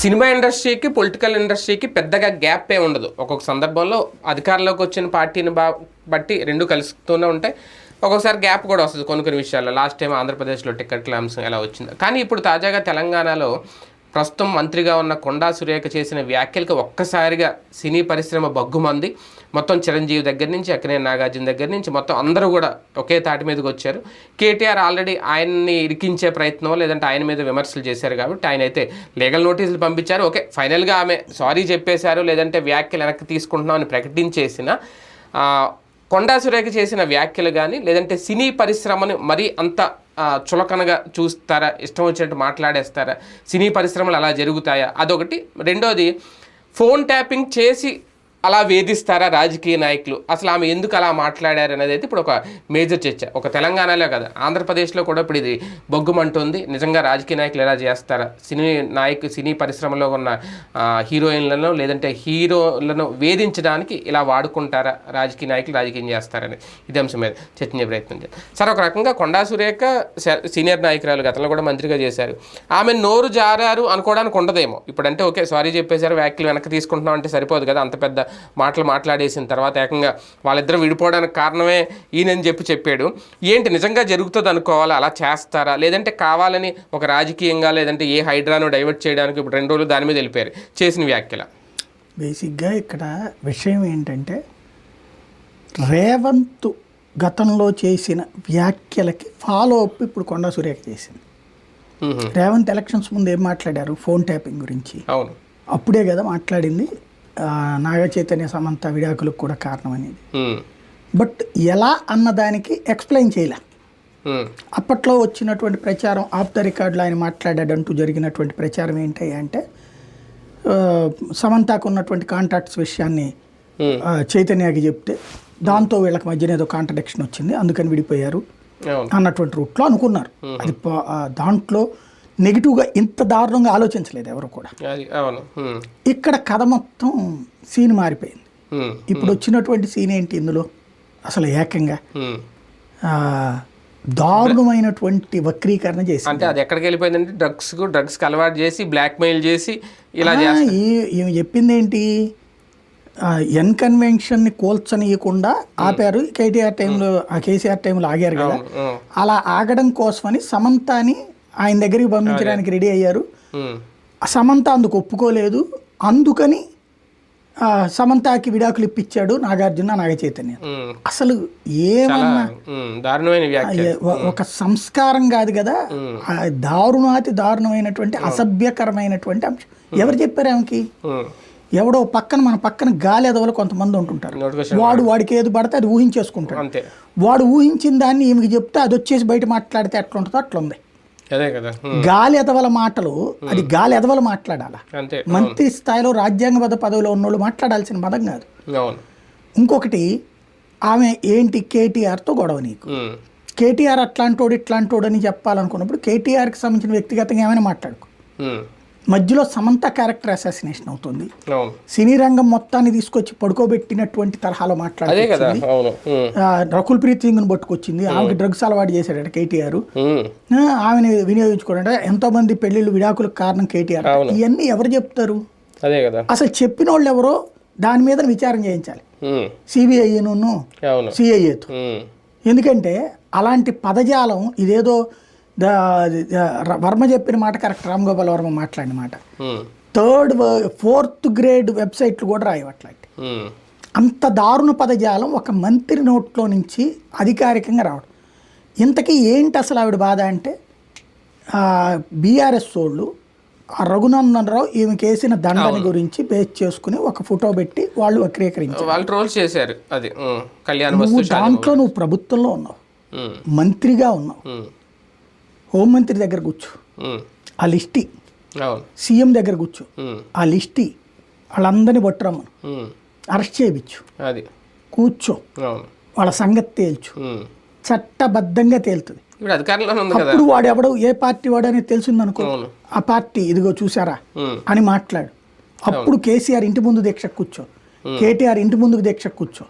Cinema ఇండస్ట్రీకి political ఇండస్ట్రీకి పెద్దగా గ్యాప్ ఏ ఉండదు. ఒక్కొక్క సందర్భంలో అధికారంలోకి వచ్చిన పార్టీని బా బట్టి రెండు కలుస్తూనే ఉంటాయి. ఒక్కొక్కసారి గ్యాప్ కూడా వస్తుంది కొన్ని కొన్ని విషయాల్లో. లాస్ట్ టైం ఆంధ్రప్రదేశ్లో టికెట్ల అంశం ఎలా వచ్చింది. కానీ ఇప్పుడు తాజాగా తెలంగాణలో ప్రస్తుతం మంత్రిగా ఉన్న కొండా సురేఖ చేసిన వ్యాఖ్యలకు ఒక్కసారిగా సినీ పరిశ్రమ బగ్గుమంది. మొత్తం చిరంజీవి దగ్గర నుంచి అక్కనే నాగార్జున దగ్గర నుంచి మొత్తం అందరూ కూడా ఒకే తాటి మీదకి వచ్చారు. కేటీఆర్ ఆల్రెడీ ఆయన్ని ఇరికించే ప్రయత్నం లేదంటే ఆయన మీద విమర్శలు చేశారు కాబట్టి ఆయన అయితే లీగల్ నోటీసులు పంపించారు. ఓకే ఫైనల్గా ఆమె సారీ చెప్పేశారు లేదంటే వ్యాఖ్యలు వెనక్కి తీసుకుంటున్నాం అని ప్రకటించేసిన కొండా సురేఖ చేసిన వ్యాఖ్యలు కానీ లేదంటే సినీ పరిశ్రమను మరీ అంత చులకనగా చూస్తారా ఇష్టం వచ్చినట్టు మాట్లాడేస్తారా సినీ పరిశ్రమలు అలా జరుగుతాయా? అదొకటి. రెండోది ఫోన్ ట్యాపింగ్ చేసి అలా వేధిస్తారా రాజకీయ నాయకులు? అసలు ఆమె ఎందుకు అలా మాట్లాడారు అనేది అయితే ఇప్పుడు ఒక మేజర్ చర్చ. ఒక తెలంగాణలో కదా. ఆంధ్రప్రదేశ్లో కూడా ఇప్పుడు ఇది బొగ్గుమంటుంది. నిజంగా రాజకీయ నాయకులు ఎలా చేస్తారా? సినీ నాయకు సినీ పరిశ్రమలో ఉన్న హీరోయిన్లను లేదంటే హీరోలను వేధించడానికి ఇలా వాడుకుంటారా రాజకీయ నాయకులు రాజకీయం చేస్తారని? ఇది అంశం మీద చర్చించే ప్రయత్నం చేస్తారు సరే ఒక రకంగా కొండా సురేఖ స- సీనియర్ నాయకురాలు గతంలో కూడా మంత్రిగా చేశారు. ఆమె నోరు జారారు అనుకోవడానికి ఉండదేమో. ఇప్పుడంటే ఓకే సారీ చెప్పేశారు వ్యాఖ్యలు వెనక్కి తీసుకుంటున్నాం అంటే సరిపోదు కదా అంత పెద్ద మాటలు మాట్లాడేసిన తర్వాత ఏకంగా వాళ్ళిద్దరు విడిపోవడానికి కారణమే ఈయనని చెప్పి చెప్పాడు. ఏంటి నిజంగా జరుగుతుంది అనుకోవాలా? అలా చేస్తారా? లేదంటే కావాలని ఒక రాజకీయంగా లేదంటే ఏ హైడ్రాను డైవర్ట్ చేయడానికి ఇప్పుడు రెండు రోజులు దాని మీద వెళ్ళిపోయారు. చేసిన వ్యాఖ్యల. బేసిక్గా ఇక్కడ విషయం ఏంటంటే రేవంత్ గతంలో చేసిన వ్యాఖ్యలకి ఫాలో అప్ ఇప్పుడు కొండా సురేఖ చేసింది. రేవంత్ ఎలక్షన్స్ ముందు ఏం మాట్లాడారు? ఫోన్ ట్యాపింగ్ గురించి. అవును. అప్పుడే కదా మాట్లాడింది. నాగ చైతన్య సమంత విడాకులకు కూడా కారణం అనేది. బట్ ఎలా అన్నదానికి ఎక్స్ప్లెయిన్ చేయలే. అప్పట్లో వచ్చినటువంటి ప్రచారం ఆఫ్ ద రికార్డులో ఆయన మాట్లాడాడంటూ జరిగినటువంటి ప్రచారం ఏంటి అంటే సమంతకు ఉన్నటువంటి కాంటాక్ట్స్ విషయాన్ని చైతన్యకి చెప్తే దాంతో వీళ్ళకి మధ్యన ఏదో కాంట్రడిక్షన్ వచ్చింది అందుకని విడిపోయారు అన్నటువంటి రూట్లో అనుకున్నారు. అది దాంట్లో నెగిటివ్గా ఇంత దారుణంగా ఆలోచించలేదు ఎవరు కూడా. ఇక్కడ కథ మొత్తం సీన్ మారిపోయింది. ఇప్పుడు వచ్చినటువంటి సీన్ ఏంటి ఇందులో? అసలు ఏకంగా. దారుణమైనటువంటి వక్రీకరణ చేసి అంటే అది ఎక్కడికి వెళ్ళిపోయిందంటే డ్రగ్స్ డ్రగ్స్కి అలవాటు చేసి బ్లాక్మెయిల్ చేసి ఇలా ఈమె చెప్పింది ఏంటి? ఎన్ కన్వెన్షన్ని కోల్చనీయకుండా ఆపారు. కేటీఆర్ టైంలో కేసీఆర్ టైంలో ఆగారు కదా. అలా ఆగడం కోసమని సమంతాని ఆయన దగ్గరికి పంపించడానికి రెడీ అయ్యారు. సమంత అందుకు ఒప్పుకోలేదు. అందుకని సమంతకి విడాకులు ఇప్పించాడు నాగార్జున నాగ చైతన్య. అసలు ఏమన్నా ఒక సంస్కారం కాదు కదా. దారుణాతి దారుణమైనటువంటి అసభ్యకరమైనటువంటి అంశం. ఎవరు చెప్పారు ఆమెకి? ఎవడో పక్కన మన పక్కన గాలి ఎదవలు కొంతమంది ఉంటుంటారు. వాడు వాడికి ఏది పడితే అది ఊహించేసుకుంటాడు. వాడు ఊహించిన దాన్ని ఈమెకి చెప్తే అది వచ్చేసి బయట మాట్లాడితే ఎట్లా ఉంటుందో అట్లా ఉంది అదే కదా. ఉమ్, గాలి ఎదవల మాటలు అది గాలి ఎదవల మాట్లాడాలా. మంత్రి స్థాయిలో రాజ్యాంగబద్ధ పదవిలో ఉన్నోళ్ళు మాట్లాడాల్సిన పదం కాదు. ఇంకొకటి ఆమె ఏంటి కేటీఆర్తో గొడవ నీకు? కేటీఆర్ అట్లాంటోడు ఇట్లాంటోడు అని చెప్పాలనుకున్నప్పుడు కేటీఆర్కి సంబంధించిన వ్యక్తిగతంగా ఏమైనా మాట్లాడుకో. మధ్యలో సమంత క్యారెక్టర్ అసాసినేషన్ అవుతుంది. సినీ రంగం మొత్తాన్ని తీసుకొచ్చి పడుకోబెట్టినటువంటి తరహాలో అదే మాట్లాడి కదా అవును. ఉమ్, రకుల్ ప్రీత్ సింగ్ను పట్టుకొచ్చింది. ఆమెకి డ్రగ్స్ అలవాటు చేశాడట కేటీఆర్. ఆమెను వినియోగించుకోవడం ఎంతో మంది పెళ్ళిళ్ళు విడాకులకు కారణం కేటీఆర్. ఇవన్నీ ఎవరు చెప్తారు? అదే కదా. అసలు చెప్పిన వాళ్ళు ఎవరో దాని మీద విచారణ చేయించాలి. సిబిఐను సిఐఏతో. ఎందుకంటే అలాంటి పదజాలం ఇదేదో వర్మ చెప్పిన మాట కరెక్ట్. రామ్ గోపాల్ వర్మ మాట్లాడిన మాట. థర్డ్ ఫోర్త్ గ్రేడ్ వెబ్సైట్లు కూడా రాయవు అట్లాంటి ఉమ్, అంత దారుణ పదజాలం ఒక మంత్రి నోట్లో నుంచి అధికారికంగా రావడం. ఇంతకీ ఏంటి అసలు ఆవిడ బాధ అంటే బీఆర్ఎస్ వాళ్ళు ఆ రఘునందన్ రావు ఈమెకి వేసిన దండని గురించి బేస్ చేసుకుని ఒక ఫోటో పెట్టి వాళ్ళు వక్రీకరించారు. వాళ్ళు ట్రోల్ చేశారు. అది ఉమ్, కళ్యాణ్ నువ్వు వస్తు దాంట్లో నువ్వు ప్రభుత్వంలో ఉన్నావు. మంత్రిగా ఉన్నావు. హోంమంత్రి దగ్గర కూర్చో. ఆ లిస్టి. సీఎం దగ్గర కూర్చో. ఆ లిస్టి వాళ్ళందరినీ పట్టురమ్మను. అరెస్ట్ చేయించు. అది. కూర్చో. వాళ్ళ సంగతి తేల్చు. చట్టబద్ధంగా తేలుతుంది. అప్పుడు వాడు ఎవడో ఏ పార్టీ వాడు అనేది తెలిసిందనుకో. అవును. ఆ పార్టీ ఇదిగో చూసారా అని మాట్లాడు. అప్పుడు కేసీఆర్ ఇంటి ముందు దీక్షకు కూర్చో. కేటీఆర్ ఇంటి ముందుకు దీక్షకు కూర్చో.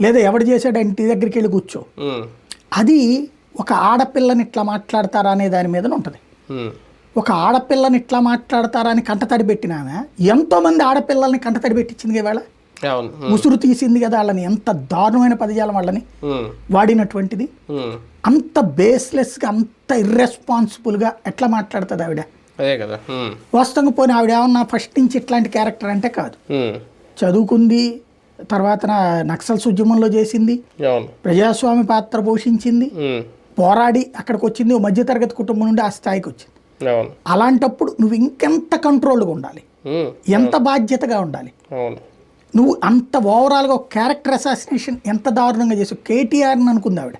లేదా ఎవడు చేశాడు ఇంటి దగ్గరికి వెళ్ళి కూర్చో. అది ఒక ఆడపిల్లని ఇట్లా మాట్లాడతారా అనే దాని మీద ఉంటుంది. ఒక ఆడపిల్లని ఇట్లా మాట్లాడతారని కంటతడి పెట్టిన ఆమె ఎంతోమంది ఆడపిల్లల్ని కంటతడి పెట్టించింది ఇవాళ ముసురు తీసింది కదా వాళ్ళని. ఎంత దారుణమైన పదజాలం వాళ్ళని. వాడినటువంటిది. అంత బేస్లెస్గా అంత ఇర్రెస్పాన్సిబుల్గా ఎట్లా మాట్లాడుతుంది ఆవిడ? అదే కదా. ఉమ్, వాస్తవంగా పోనీ ఆవిడ ఏమన్నా ఫస్ట్ నుంచి ఇట్లాంటి క్యారెక్టర్ అంటే కాదు. చదువుకుంది తర్వాత నక్సల్స్ ఉద్యమంలో చేసింది. అవును. ప్రజాస్వామ్య పాత్ర పోషించింది. పోరాడి అక్కడికి వచ్చింది ఓ మధ్యతరగతి కుటుంబం నుండి ఆ స్థాయికి వచ్చింది. అలాంటప్పుడు నువ్వు ఇంకెంత కంట్రోల్గా ఉండాలి. ఎంత బాధ్యతగా ఉండాలి. నువ్వు అంత ఓవరాల్గా క్యారెక్టర్ అసాసినేషన్ ఎంత దారుణంగా చేసావు కేటీఆర్ని అనుకుంది ఆవిడ.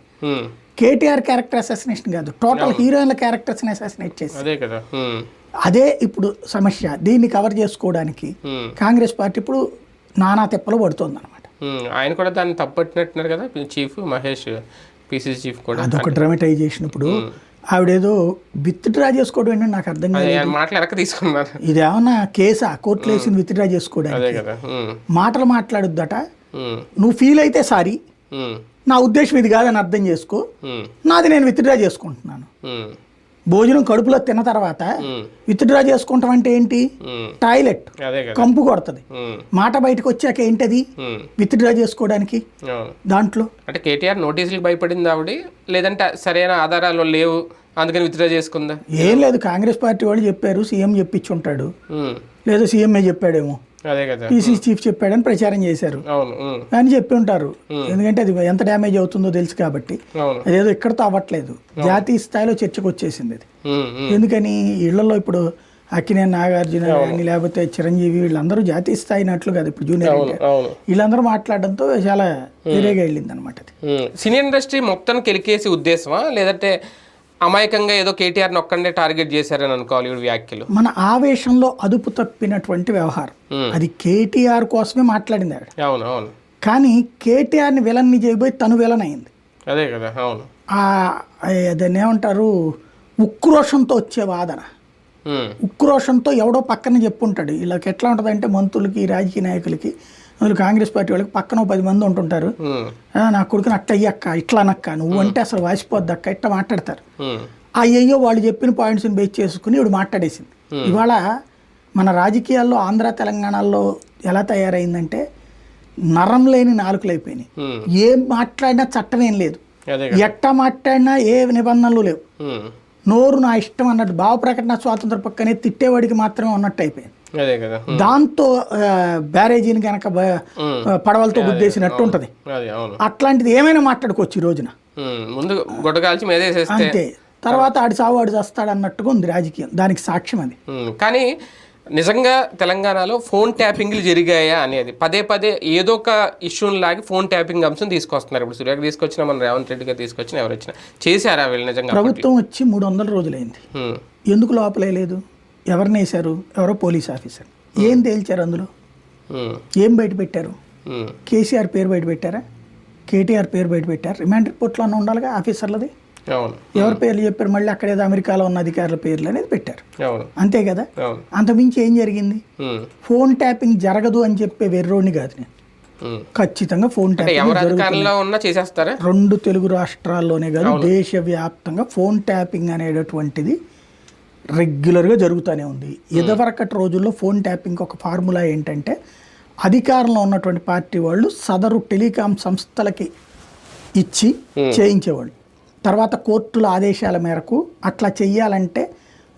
కేటీఆర్ క్యారెక్టర్ అసాసినేషన్ కాదు టోటల్ హీరోయిన్ల క్యారెక్టర్స్ని అసాసినేట్ చేసి. అదే కదా అదే ఇప్పుడు సమస్య దీన్ని కవర్ చేసుకోవడానికి కాంగ్రెస్ పార్టీ ఇప్పుడు నానా తిప్పలు పడుతుంది అనమాట. ఆయన కూడా దాన్ని తప్పట్టినట్టున్నారు కదా చీఫ్ మహేష్. పిసిసి చీఫ్ కూడా అదొక డ్రమటైజేషన్ ఇప్పుడు ఆవిడేదో విత్ డ్రా చేసుకోవడం ఏంటంటే నాకు అర్థం కాదు మాటలు తీసుకున్నారు. ఇదేమన్నా కేసా? కోర్టులో వేసింది విత్ డ్రా చేసుకోవడానికి. మాటలు మాట్లాడుద్దట. నువ్వు ఫీల్ అయితే సారీ నా ఉద్దేశం ఇది కాదని అర్థం చేసుకో. నాది నేను విత్ డ్రా చేసుకుంటున్నాను. భోజనం కడుపులో తిన్న తర్వాత ఉమ్, విత్ డ్రా చేసుకుంటాం అంటే ఏంటి. టాయిలెట్. కంపు కొడుతుంది. మాట బయటకు వచ్చాక ఏంటది? ఉమ్, విత్ డ్రా చేసుకోవడానికి దాంట్లో? అంటే కేటీఆర్ నోటీసులకు భయపడింది ఆవిడ? లేదంటే సరైన ఆధారాలు లేవు అందుకని విత్డ్రా చేసుకుందా? ఏం లేదు కాంగ్రెస్ పార్టీ వాళ్ళు చెప్పారు సీఎం చెప్పించి ఉంటాడు ఉమ్, లేదా సీఎంఏ చెప్పాడేమో. పీసీ చీఫ్ చెప్పాడని ప్రచారం చేశారు. అని చెప్పి ఉంటారు. ఎందుకంటే అది ఎంత డ్యామేజ్ అవుతుందో తెలుసు కాబట్టి. అదేదో ఇక్కడతో అవ్వట్లేదు. జాతీయ స్థాయిలో చర్చకు వచ్చేసింది అది. ఎందుకని ఇళ్ళలో ఇప్పుడు అక్కినేని నాగార్జున కానీ లేకపోతే చిరంజీవి వీళ్ళందరూ జాతీయ స్థాయి నట్లు కదా ఇప్పుడు జూనియర్ వీళ్ళందరూ మాట్లాడడంతో చాలా వేరేగా వెళ్ళింది అనమాట. సినీ ఇండస్ట్రీ మొత్తం కెలికేసి ఉద్దేశమా? లేదంటే అమాయకంగా ఏదో కేటీఆర్ ఒక్కడే టార్గెట్ చేశారని అనుకోవాలి వ్యాఖ్యలు. మన ఆవేశంలో అదుపు తప్పినటువంటి వ్యవహారం. అది కేటీఆర్ కోసమే మాట్లాడింది ఆవిడ. అవును అవును. కానీ కేటీఆర్ని విలన్ని చేయబోయి తను విలన్ అయింది. అదే కదా అవును. ఏమంటారు ఉక్రోషంతో వచ్చే వాదన. ఉక్రోషంతో ఎవడో పక్కన చెప్పుంటాడు. వీళ్ళకి ఎట్లా ఉంటుందంటే మంత్రులకి రాజకీయ నాయకులకి అందులో కాంగ్రెస్ పార్టీ వాళ్ళకి పక్కన పది మంది ఉంటుంటారు. "ఆ, నా కొడుకుని అట్ట అయ్యక్క ఇట్లా అనక్క నువ్వు అంటే అసలు వాసిపోద్ది అక్క ఇట్లా మాట్లాడతారు. ఉమ్, అయ్యయ్యో వాళ్ళు చెప్పిన పాయింట్స్ని బేస్ చేసుకుని ఇవిడు మాట్లాడేసింది. ఇవాళ మన రాజకీయాల్లో ఆంధ్ర తెలంగాణలో ఎలా తయారైందంటే నరం లేని నాలుకలు అయిపోయినాయి. ఏం మాట్లాడినా చట్టం ఏం లేదు ఎట్ట మాట్లాడినా ఏ నిబంధనలు లేవు. నోరు నా ఇష్టం అన్నట్టు భావ ప్రకటన స్వాతంత్ర పక్కనే తిట్టేవాడికి మాత్రమే ఉన్నట్టు అయిపోయింది. దాంతో బ్యారేజీని కనుక పడవలతో గుద్దేసినట్టు ఉంటుంది. అట్లాంటిది ఏమైనా మాట్లాడుకోవచ్చు ఈ రోజున. ముందు అంతే. తర్వాత ఆడి సావు ఆడు చేస్తాడు అన్నట్టుగా ఉంది రాజకీయం. దానికి సాక్ష్యం అది. కానీ నిజంగా తెలంగాణలో ఫోన్ ట్యాపింగ్లు జరిగాయా అనేది? పదే పదే ఏదో ఒక ఇష్యూని లాగి ఫోన్ ట్యాపింగ్ అంశం తీసుకొస్తున్నారు. ఇప్పుడు సూర్యాకి తీసుకొచ్చిన మన రేవంత్ రెడ్డి గారు తీసుకొచ్చిన ఎవరు వచ్చినా చేశారా వీళ్ళు నిజంగా ప్రభుత్వం వచ్చి మూడు వందల రోజులైంది. ఎందుకు లోపలే లేదు? ఎవరిని వేశారు? ఎవరో పోలీస్ ఆఫీసర్. ఏం తేల్చారు అందులో? ఏం బయట పెట్టారు? కేసీఆర్ పేరు బయట పెట్టారా? కేటీఆర్ పేరు బయట పెట్టారు? రిమాండ్ రిపోర్ట్లో అన్న ఉండాలిగా ఆఫీసర్లది? ఎవరి పేర్లు చెప్పారు? మళ్ళీ అక్కడ ఏదో అమెరికాలో ఉన్న అధికారుల పేర్లు అనేది పెట్టారు. అంతే కదా? అంతమించి ఏం జరిగింది? ఫోన్ ట్యాపింగ్ జరగదు అని చెప్పే వెర్రోడిని కాదు నేను. ఖచ్చితంగా ఫోన్ ట్యాపింగ్ రెండు తెలుగు రాష్ట్రాల్లోనే కాదు దేశవ్యాప్తంగా ఫోన్ ట్యాపింగ్ అనేటటువంటిది రెగ్యులర్గా జరుగుతూనే ఉంది. ఇదివరకటి రోజుల్లో ఫోన్ ట్యాపింగ్ ఒక ఫార్ములా ఏంటంటే అధికారంలో ఉన్నటువంటి పార్టీ వాళ్ళు సదరు టెలికాం సంస్థలకి ఇచ్చి చేయించేవాళ్ళు. తర్వాత కోర్టుల ఆదేశాల మేరకు అట్లా చెయ్యాలంటే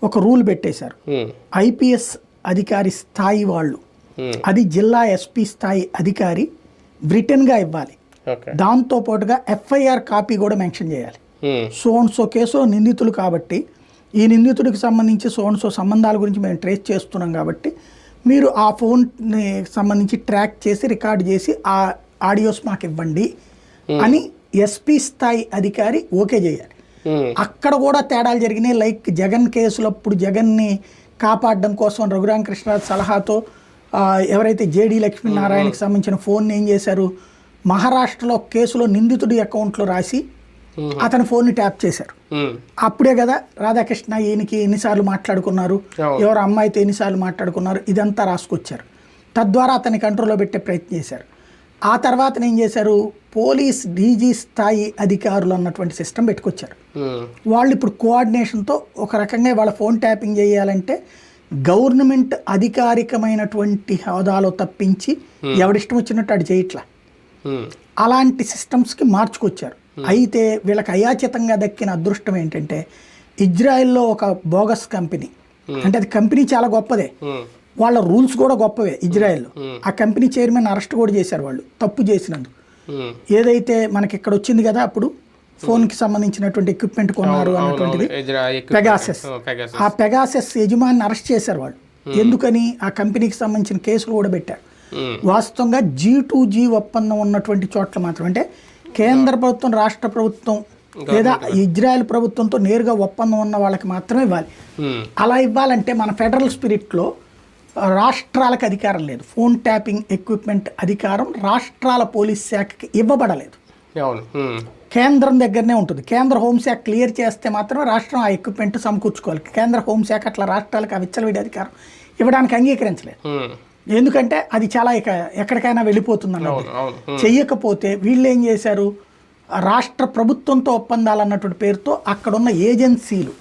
ఒక రూల్ పెట్టేశారు. ఐపీఎస్ అధికారి స్థాయి వాళ్ళు. అది జిల్లా ఎస్పీ స్థాయి అధికారి బ్రిటన్గా ఇవ్వాలి. దాంతో పాటుగా ఎఫ్ఐఆర్ కాపీ కూడా మెన్షన్ చేయాలి. సోన్సో కేసులో నిందితులు కాబట్టి ఈ నిందితుడికి సంబంధించి సోన్సో సంబంధాల గురించి మేము ట్రేస్ చేస్తున్నాం కాబట్టి మీరు ఆ ఫోన్ని సంబంధించి ట్రాక్ చేసి రికార్డ్ చేసి ఆ ఆడియోస్ మాకు ఇవ్వండి అని ఎస్పీ స్థాయి అధికారి ఓకే చేయాలి. అక్కడ కూడా తేడాలు జరిగినాయి. లైక్ జగన్ కేసులప్పుడు జగన్ని కాపాడడం కోసం రఘురామకృష్ణరాజు సలహాతో ఎవరైతే జేడి లక్ష్మీనారాయణకి సంబంధించిన ఫోన్ ఏం చేశారు? మహారాష్ట్రలో కేసులో నిందితుడి అకౌంట్లో రాసి అతని ఫోన్ని ట్యాప్ చేశారు. అప్పుడే కదా రాధాకృష్ణ ఈయనకి ఎన్నిసార్లు మాట్లాడుకున్నారు. ఎవరు అమ్మాయితో ఎన్నిసార్లు మాట్లాడుకున్నారు? ఇదంతా రాసుకొచ్చారు. తద్వారా అతని కంట్రోల్లో పెట్టే ప్రయత్నం చేశారు. ఆ తర్వాత ఏం చేశారు? పోలీస్ డీజీ స్థాయి అధికారులు అన్నటువంటి సిస్టమ్ పెట్టుకొచ్చారు. వాళ్ళు ఇప్పుడు కోఆర్డినేషన్తో ఒక రకంగా వాళ్ళ ఫోన్ ట్యాపింగ్ చేయాలంటే గవర్నమెంట్ అధికారికమైనటువంటి హోదాలో తప్పించి ఎవడిష్టం వచ్చినట్టు అటు చేయట్లా. అలాంటి సిస్టమ్స్కి మార్చుకొచ్చారు. అయితే వీళ్ళకి అయాచితంగా దక్కిన అదృష్టం ఏంటంటే ఇజ్రాయెల్లో ఒక బోగస్ కంపెనీ. అంటే అది కంపెనీ చాలా గొప్పదే. వాళ్ళ రూల్స్ కూడా గొప్పవే ఇజ్రాయెల్లో ఆ కంపెనీ చైర్మన్ అరెస్ట్ కూడా చేశారు వాళ్ళు తప్పు చేసినందుకు. ఏదైతే మనకి ఇక్కడ వచ్చింది కదా అప్పుడు ఫోన్కి సంబంధించినటువంటి ఎక్విప్మెంట్ కొన్నారు అన్నటువంటిది. పెగాసెస్ ఆ, పెగాసెస్ యజమాని అరెస్ట్ చేశారు వాళ్ళు. ఎందుకని? ఆ కంపెనీకి సంబంధించిన కేసులు కూడా పెట్టారు. వాస్తవంగా జీ టు జీ ఒప్పందం ఉన్నటువంటి చోట్ల మాత్రం అంటే కేంద్ర ప్రభుత్వం రాష్ట్ర ప్రభుత్వం లేదా ఇజ్రాయెల్ ప్రభుత్వంతో నేరుగా ఒప్పందం ఉన్న వాళ్ళకి మాత్రమే ఇవ్వాలి. అలా ఇవ్వాలంటే మన ఫెడరల్ స్పిరిట్లో రాష్ట్రాలకు అధికారం లేదు. ఫోన్ ట్యాపింగ్ ఎక్విప్మెంట్ అధికారం రాష్ట్రాల పోలీస్ శాఖకి ఇవ్వబడలేదు. కేంద్రం దగ్గరనే ఉంటుంది. కేంద్ర హోంశాఖ క్లియర్ చేస్తే మాత్రమే రాష్ట్రం ఆ ఎక్విప్మెంట్ సమకూర్చుకోవాలి. కేంద్ర హోంశాఖ అట్లా రాష్ట్రాలకు ఆ విచ్చలవిడి అధికారం ఇవ్వడానికి అంగీకరించలేదు. ఎందుకంటే అది చాలా ఇక ఎక్కడికైనా వెళ్ళిపోతుంది అన్నది చెయ్యకపోతే వీళ్ళు ఏం చేశారు? రాష్ట్ర ప్రభుత్వంతో ఒప్పందాలు అన్నటువంటి పేరుతో అక్కడున్న ఏజెన్సీలు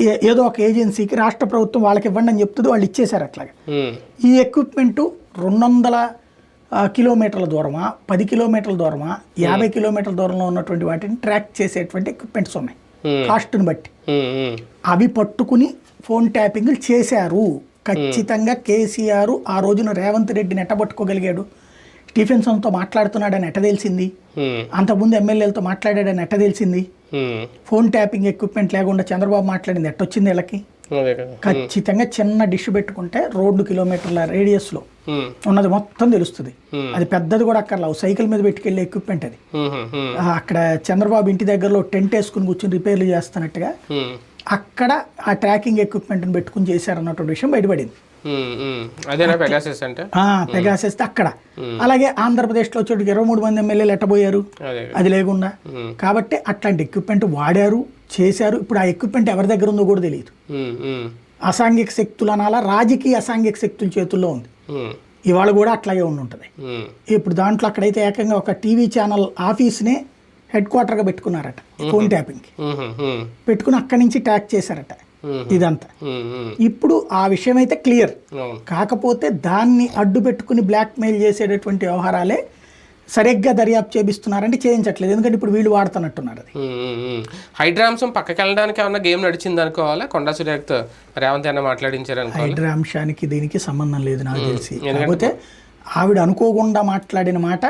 ఏదో ఒక ఏజెన్సీకి రాష్ట్ర ప్రభుత్వం వాళ్ళకి ఇవ్వండి అని చెప్తుంది వాళ్ళు ఇచ్చేశారు అట్లాగా. ఈ ఎక్విప్మెంటు రెండు వందల కిలోమీటర్ల దూరమా పది కిలోమీటర్ల దూరమా యాభై కిలోమీటర్ల దూరంలో ఉన్నటువంటి వాటిని ట్రాక్ చేసేటువంటి ఎక్విప్మెంట్స్ ఉన్నాయి. కాస్ట్ని బట్టి. అవి పట్టుకుని ఫోన్ ట్యాపింగ్లు చేశారు. ఖచ్చితంగా కేసీఆర్ ఆ రోజున రేవంత్ రెడ్డిని ఎట్టబట్టుకోగలిగాడు. స్టీఫెన్సన్తో మాట్లాడుతున్నాడని ఎట్ట తెలిసింది? అంతకుముందు ఎమ్మెల్యేలతో మాట్లాడాడని ఎట్ట తెలిసింది? ఫోన్ ట్యాపింగ్ ఎక్విప్మెంట్ లేకుండా చంద్రబాబు మాట్లాడింది ఎట్టొచ్చింది వీళ్ళకి? అదే కదా. ఖచ్చితంగా చిన్న డిష్ పెట్టుకుంటే రోడ్డు కిలోమీటర్ల రేడియస్లో ఉన్నది మొత్తం తెలుస్తుంది. అది పెద్దది కూడా అక్కర్లా సైకిల్ మీద పెట్టుకెళ్ళే ఎక్విప్మెంట్ అది. అక్కడ చంద్రబాబు ఇంటి దగ్గరలో టెంట్ వేసుకుని కూర్చొని రిపేర్లు చేస్తున్నట్టుగా అక్కడ ఆ ట్రాకింగ్ ఎక్విప్మెంట్ని పెట్టుకుని చేశారన్నటువంటి విషయం బయటపడింది. అదేనా పెగాసెస్ అంటే? అక్కడ. అలాగే ఆంధ్రప్రదేశ్లో వచ్చేటికి ఇరవై మూడు మంది ఎమ్మెల్యేలు ఎట్టబోయారు? అదే. లేకుండా. కాబట్టి అట్లాంటి ఎక్విప్మెంట్ వాడారు చేశారు. ఇప్పుడు ఆ ఎక్విప్మెంట్ ఎవరి దగ్గర ఉందో కూడా తెలియదు. అసాంఘిక శక్తులు అనాలా రాజకీయ అసాంఘిక శక్తుల చేతుల్లో ఉంది. ఇవాళ కూడా అట్లాగే ఉండి ఉంటుంది. ఇప్పుడు దాంట్లో అక్కడైతే ఏకంగా ఒక టీవీ ఛానల్ ఆఫీస్నే హెడ్ క్వార్టర్గా పెట్టుకున్నారట ఫోన్ ట్యాపింగ్కి పెట్టుకుని అక్కడి నుంచి ట్యాక్ చేశారట. ఇదంతా. ఇప్పుడు ఆ విషయం అయితే క్లియర్ కాకపోతే దాన్ని అడ్డు పెట్టుకుని బ్లాక్మెయిల్ చేసేటటువంటి వ్యవహారాలే సరిగ్గా దర్యాప్తు చేపిస్తున్నారంటే చేయించట్లేదు. ఎందుకంటే ఇప్పుడు వీళ్ళు వాడుతున్నట్టున్నారు అది. హైడ్రామ్సం పక్కకి వెళ్ళడానికి ఏమన్నా గేమ్ నడిచింది అనుకోవాలా కొండా సురేఖ్తో రేవంత్ అన్న మాట్లాడించారు అనుకోవాలి హైడ్రా అంశానికి దీనికి సంబంధం లేదు నాకు తెలిసి. కాకపోతే ఆవిడ అనుకోకుండా మాట్లాడిన మాట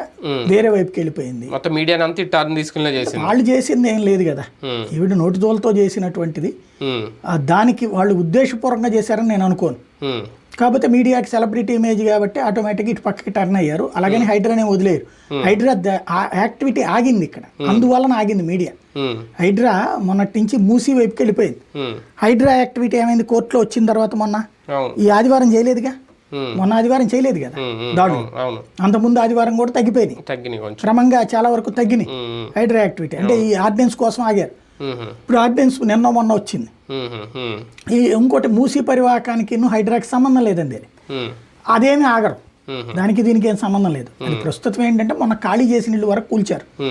వేరే వైపుకి వెళ్ళిపోయింది. మొత్తం మీడియాని అంతా ఈ టర్న్ తీసుకునే చేసింది. వాళ్ళు చేసింది ఏం లేదు కదా. ఈవిడ నోటిదోలతో చేసినటువంటిది. ఉమ్, ఆ దానికి వాళ్ళు ఉద్దేశపూర్వకంగా చేశారని నేను అనుకోను. కాకపోతే మీడియాకి సెలబ్రిటీ ఇమేజ్ కాబట్టి ఆటోమేటిక్గా ఇటు పక్కకి టర్న్ అయ్యారు. అలాగని హైడ్రానే వదిలేరు. హైడ్రా యాక్టివిటీ ఆగింది ఇక్కడ. అందువలన ఆగింది మీడియా. హైడ్రా మొన్నటి నుంచి మూసీ వైపుకి వెళ్ళిపోయింది. హైడ్రా యాక్టివిటీ ఏమైంది? కోర్టులో వచ్చిన తర్వాత మొన్న? ఈ ఆదివారం చేయలేదుగా? మొన్న ఆదివారం చేయలేదు కదా దాడులు. అంతకుముందు ఆదివారం కూడా తగ్గిపోయినాయి. క్రమంగా చాలా వరకు తగ్గినాయి. హైడ్రా యాక్టివిటీ అంటే ఈ ఆర్డినెన్స్ కోసం ఆగారు. ఇప్పుడు ఆర్డినెన్స్ నిన్న మొన్న వచ్చింది. ఈ ఇంకోటి మూసీ పరివాహకానికి హైడ్రాకి సంబంధం లేదండి అదేమీ ఆగరు. దానికి దీనికి ఏం సంబంధం లేదు. అది ప్రస్తుతం ఏంటంటే మొన్న ఖాళీ చేసిన ఇల్లు వరకు కూల్చారు.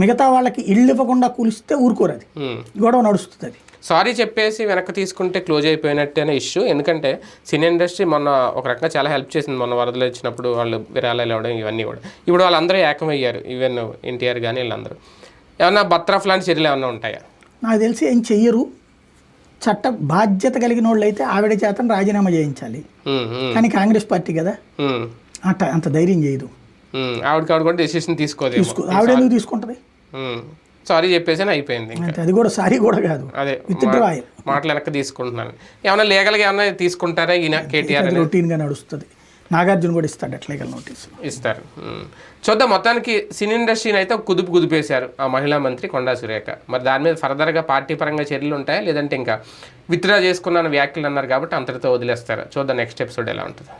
మిగతా వాళ్ళకి ఇల్లు ఇవ్వకుండా కూలిస్తే ఊరుకోరు అది. గొడవ నడుస్తుంది అది. సారీ చెప్పేసి వెనక్కి తీసుకుంటే క్లోజ్ అయిపోయినట్టేనే ఇష్యూ. ఎందుకంటే సినీ ఇండస్ట్రీ మొన్న ఒక రకంగా చాలా హెల్ప్ చేసింది. మొన్న వరదలు వచ్చినప్పుడు వాళ్ళు విరాళాలు ఇవ్వడం ఇవన్నీ కూడా. ఇప్పుడు వాళ్ళందరూ ఏకమయ్యారు. ఈవెన్ ఎన్టీఆర్ కానీ వీళ్ళందరూ. ఏమన్నా బత్రాఫ్ లాంటి చర్యలు ఏమన్నా ఉంటాయా? నాకు తెలిసి ఏం చెయ్యరు. చట్ట బాధ్యత కలిగిన వాళ్ళు అయితే ఆవిడ చేతను రాజీనామా చేయించాలి. కానీ కాంగ్రెస్ పార్టీ కదా. అట్ట అంత ధైర్యం చేయదు. ఆవిడ కూడా డెసిషన్ తీసుకోదేమో. తీసుకో ఆవిడ ఎందుకు తీసుకుంటుంది? సారీ చెప్పేసి అయిపోయింది అది కూడా సారీ కూడా కాదు. అదే మాటలు వెనక్కి తీసుకుంటున్నాను. ఏమన్నా లీగల్గా ఏమన్నా తీసుకుంటారా? ఈయన కేటీఆర్ రొటీన్గా నడుస్తుంది. నాగార్జున కూడా ఇస్తాడు అట్లా నోటీస్. ఇస్తారు. చూద్దాం మొత్తానికి సినీ ఇండస్ట్రీని అయితే కుదుపు కుదిపేశారు ఆ మహిళా మంత్రి కొండా సురేఖ. మరి దాని మీద ఫర్దర్గా పార్టీ పరంగా చర్యలు ఉంటాయా? లేదంటే ఇంకా విత్డ్రా చేసుకున్నాను వ్యాఖ్యలు అన్నారు కాబట్టి అంతటితో వదిలేస్తారు? చూద్దాం నెక్స్ట్ ఎపిసోడ్ ఎలా ఉంటుందో.